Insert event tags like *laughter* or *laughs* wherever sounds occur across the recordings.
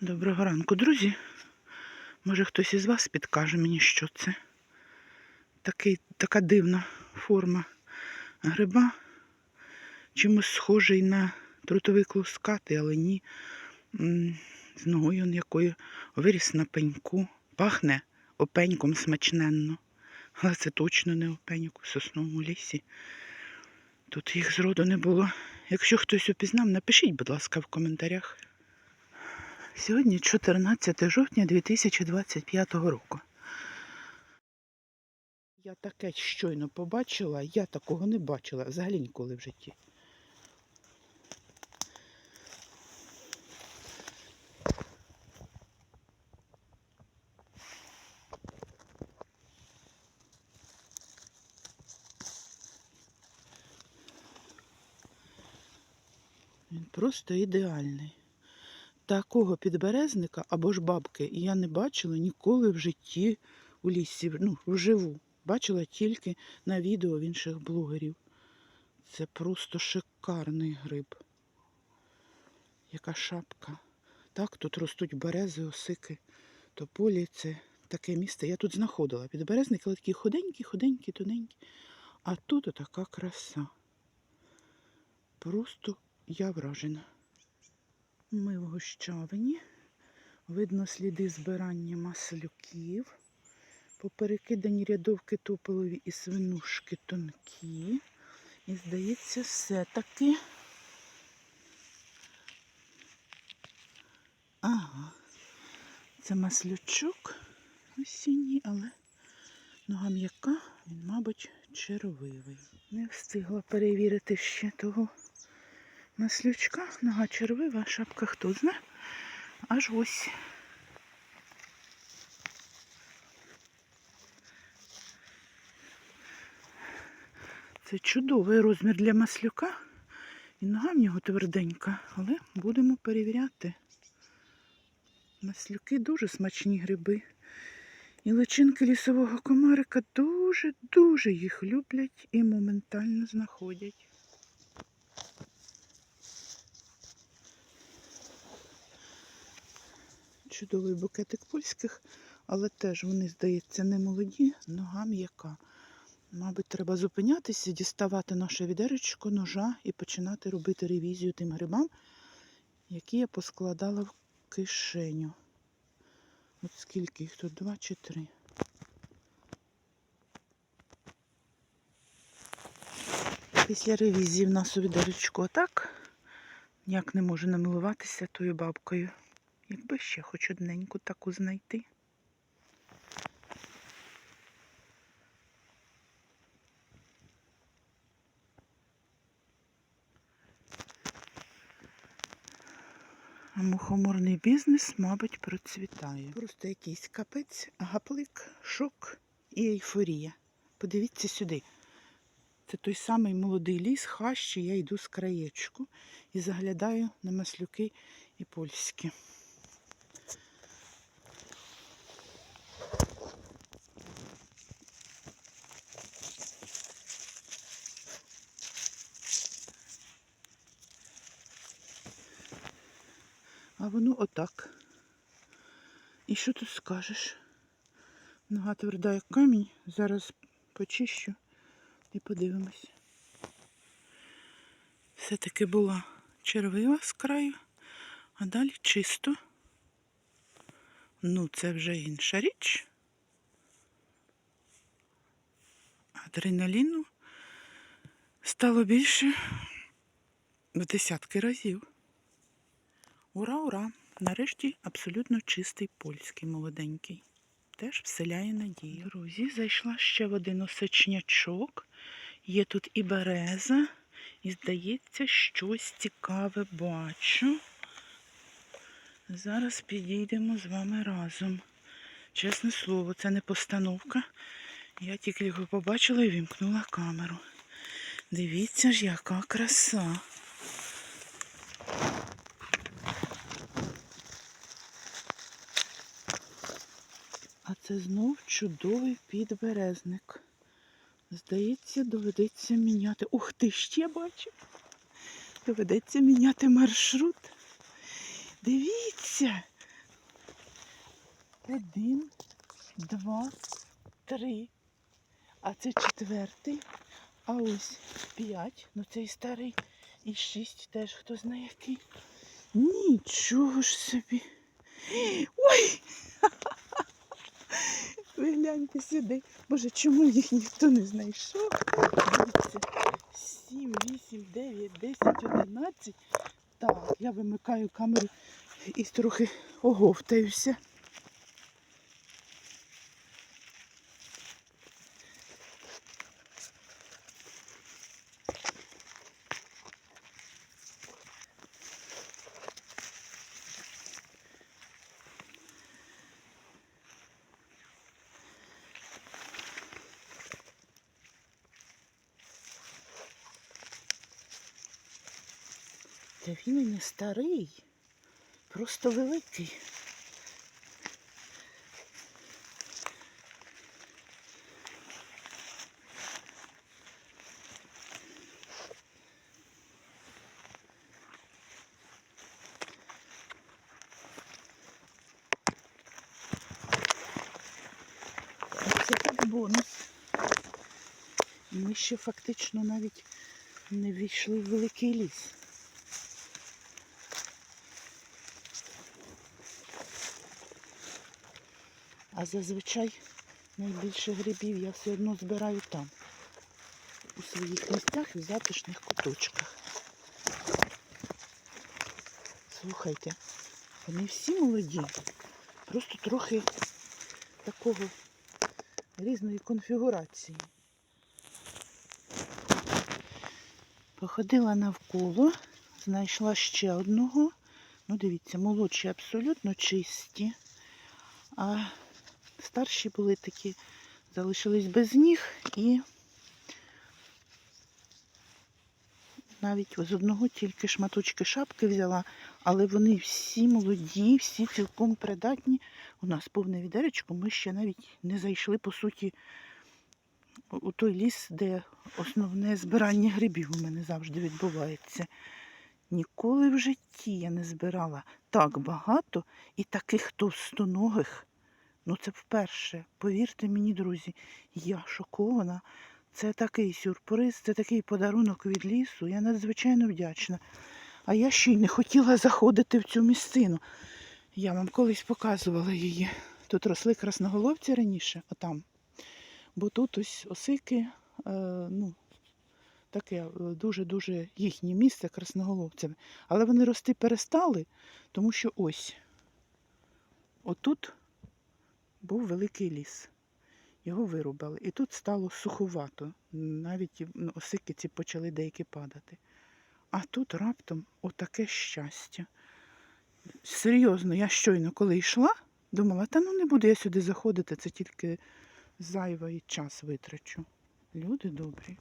Доброго ранку, друзі. Може хтось із вас підкаже мені, що це. Такий, така дивна форма гриба. Чимось схожий на трутовий клускатий, але ні. З ногою якою виріс на пеньку. Пахне опеньком смачненно. Але це точно не опеньок у сосновому лісі. Тут їх зроду не було. Якщо хтось упізнав, напишіть, будь ласка, в коментарях. Сьогодні 14 жовтня 2025 року. Я таке щойно побачила, я такого не бачила взагалі ніколи в житті. Він просто ідеальний. Такого підберезника або ж бабки я не бачила ніколи в житті у лісі, ну, вживу. Бачила тільки на відео в інших блогерів. Це просто шикарний гриб. Яка шапка. Так, тут ростуть берези, осики, тополі. Це таке місце. Я тут знаходила підберезники, але такі худенькі, худенькі, тоненькі. А тут така краса. Просто я вражена. Ми в гущавині. Видно сліди збирання маслюків. Поперекидані рядовки тополові і свинушки тонкі. І, здається, все-таки. Ага. Це маслючок осінній, але нога м'яка, він, мабуть, червивий. Не встигла перевірити ще того маслючка. Нога червива, шапка хто знає. Аж ось. Це чудовий розмір для маслюка. І нога в нього тверденька, але будемо перевіряти. Маслюки дуже смачні гриби. І личинки лісового комарика дуже-дуже їх люблять і моментально знаходять. Чудовий букетик польських, але теж вони, здається, не молоді, нога м'яка. Мабуть, треба зупинятися, діставати наше відеречко, ножа і починати робити ревізію тим грибам, які я поскладала в кишеню. От скільки їх тут? Два чи три. Після ревізії в нас у відеречку отак. Ніяк не можу намилуватися тою бабкою. Якби ще хоч одненьку таку знайти. А мухоморний бізнес, мабуть, процвітає. Просто якийсь капець, гаплик, шок і ейфорія. Подивіться сюди. Це той самий молодий ліс, хащі, я йду з краєчку і заглядаю на маслюки і польські. А воно отак. І що тут скажеш? Нога тверда, як камінь. Зараз почищу і подивимось. Все-таки була червива з краю, а далі чисто. Ну, це вже інша річ. Адреналіну стало більше в десятки разів. Ура, ура! Нарешті абсолютно чистий польський молоденький. Теж вселяє надію. Друзі, зайшла ще в один осечнячок. Є тут і береза, і здається, щось цікаве бачу. Зараз підійдемо з вами разом. Чесне слово, це не постановка. Я тільки його побачила і вімкнула камеру. Дивіться ж, яка краса. Це знов чудовий підберезник. Здається, доведеться міняти. Ух ти, ще бачу. Доведеться міняти маршрут. Дивіться, Один, два, три. А це четвертий. А ось п'ять. Ну цей старий. І шість теж хто знає який. Нічого ж собі. Ой! *laughs* Ви гляньте сюди. Боже, чому їх ніхто не знайшов? Дивіться. 7, 8, 9, 10, 11. Так, я вимикаю камеру і трохи оговтаюся. Та він і не старий, просто великий. Це так бонус. Ми ще фактично навіть не війшли в великий ліс. А зазвичай найбільше грибів я все одно збираю там, у своїх місцях і в затишних куточках. Слухайте, вони всі молоді, просто трохи такого різної конфігурації. Походила навколо, знайшла ще одного. Ну, дивіться, молодші абсолютно чисті. А старші були такі, залишились без ніг і навіть з одного тільки шматочки шапки взяла, але вони всі молоді, всі цілком придатні. У нас повне відеречко, ми ще навіть не зайшли, по суті, у той ліс, де основне збирання грибів у мене завжди відбувається. Ніколи в житті я не збирала так багато і таких товстоногих. Ну це вперше. Повірте мені, друзі, я шокована. Це такий сюрприз, це такий подарунок від лісу. Я надзвичайно вдячна. А я ще й не хотіла заходити в цю місцину. Я вам колись показувала її. Тут росли красноголовці раніше, отам. Бо тут ось осики, е, ну, таке е, дуже-дуже їхнє місце красноголовцями. Але вони рости перестали, тому що ось отут був великий ліс. Його вирубали. І тут стало суховато. Навіть ну, осики ці почали деякі падати. А тут раптом отаке щастя. Серйозно, я щойно коли йшла, думала, та ну не буду я сюди заходити, це тільки зайвий час витрачу. Люди добрі.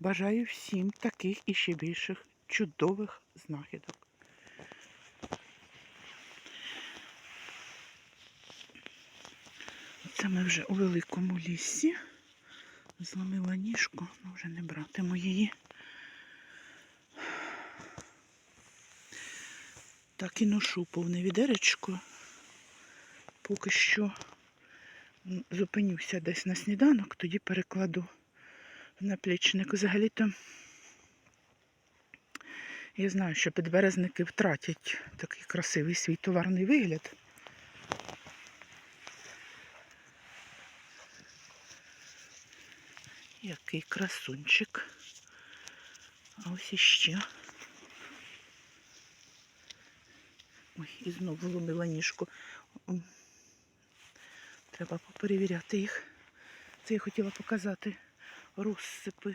Бажаю всім таких і ще більших чудових знахідок. Це ми вже у великому лісі. Зломила ніжку, ну вже не братиму її. Так і ношу повне відеречко. Поки що зупинюся десь на сніданок, тоді перекладу в наплічник. Взагалі-то я знаю, що підберезники втратять такий красивий свій товарний вигляд. Який красунчик. А ось іще. Ой, і знову вломила ніжку. Треба поперевіряти їх. Це я хотіла показати розсипи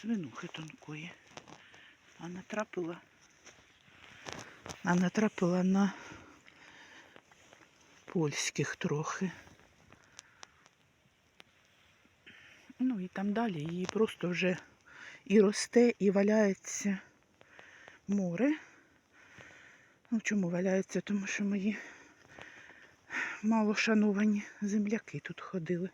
свинухи тонкої. А натрапила, а натрапила на польських трохи. Ну і там далі її просто вже і росте, і валяється море. Ну, чому валяється? Тому що мої мало шановані земляки тут ходили.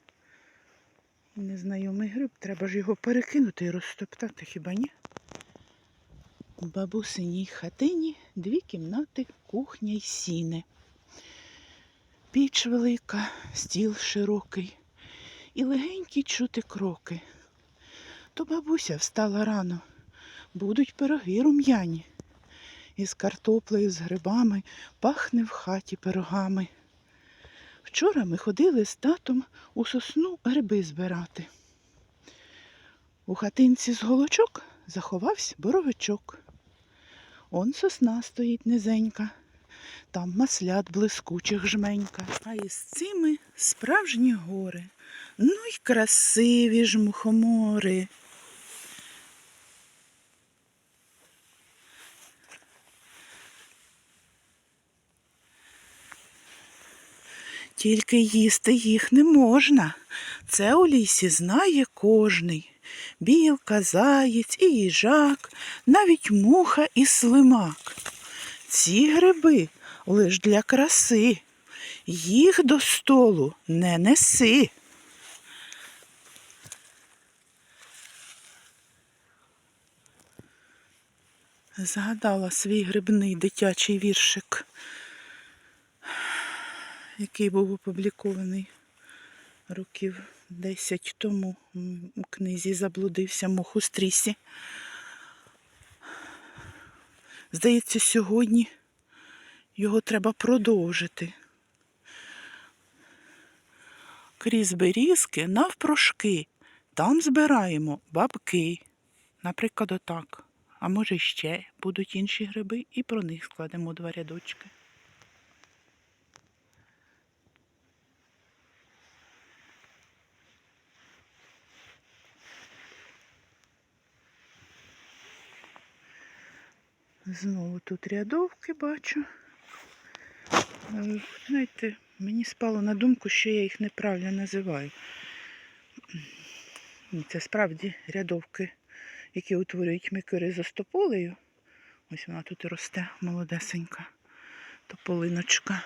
Незнайомий гриб, треба ж його перекинути і розтоптати, хіба ні? У бабусиній хатині дві кімнати, кухня й сіни. Піч велика, стіл широкий, і легенькі чути кроки. То бабуся встала рано, будуть пироги рум'яні. Із картоплею, з грибами пахне в хаті пирогами. Вчора ми ходили з татом у сосну гриби збирати. У хатинці з голочок заховався боровичок. Он сосна стоїть низенька, там маслят блискучих жменька. А із цими справжні гори. Ну й красиві ж мухомори. Тільки їсти їх не можна. Це у лісі знає кожний. Білка, заєць і їжак, навіть муха і слимак. Ці гриби лиш для краси. Їх до столу не неси. Згадала свій грибний дитячий віршик, який був опублікований років 10 тому у книзі Заблудився мох у стрісі. Здається, сьогодні його треба продовжити. Крізь берізки навпрошки. Там збираємо бабки. Наприклад, отак. А може ще будуть інші гриби, і про них складемо два рядочки. Знову тут рядовки бачу. Е, Знаєте, мені спало на думку, що я їх неправильно називаю. Це справді рядовки, які утворюють мікоризостополею. Ось вона тут і росте, молодесенька тополиночка.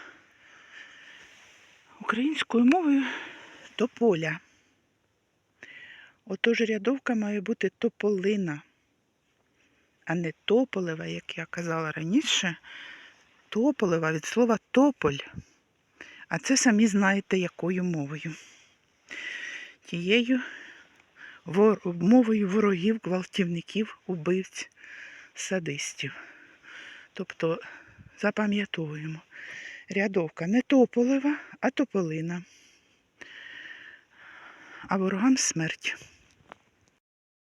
Українською мовою тополя. Отож рядовка має бути тополина, а не тополева, як я казала раніше. Тополева від слова тополь. А це самі знаєте, якою мовою. Тією мовою ворогів, гвалтівників, убивць, садистів. Тобто запам'ятовуємо. Рядовка не тополева, а тополина. А ворогам смерть.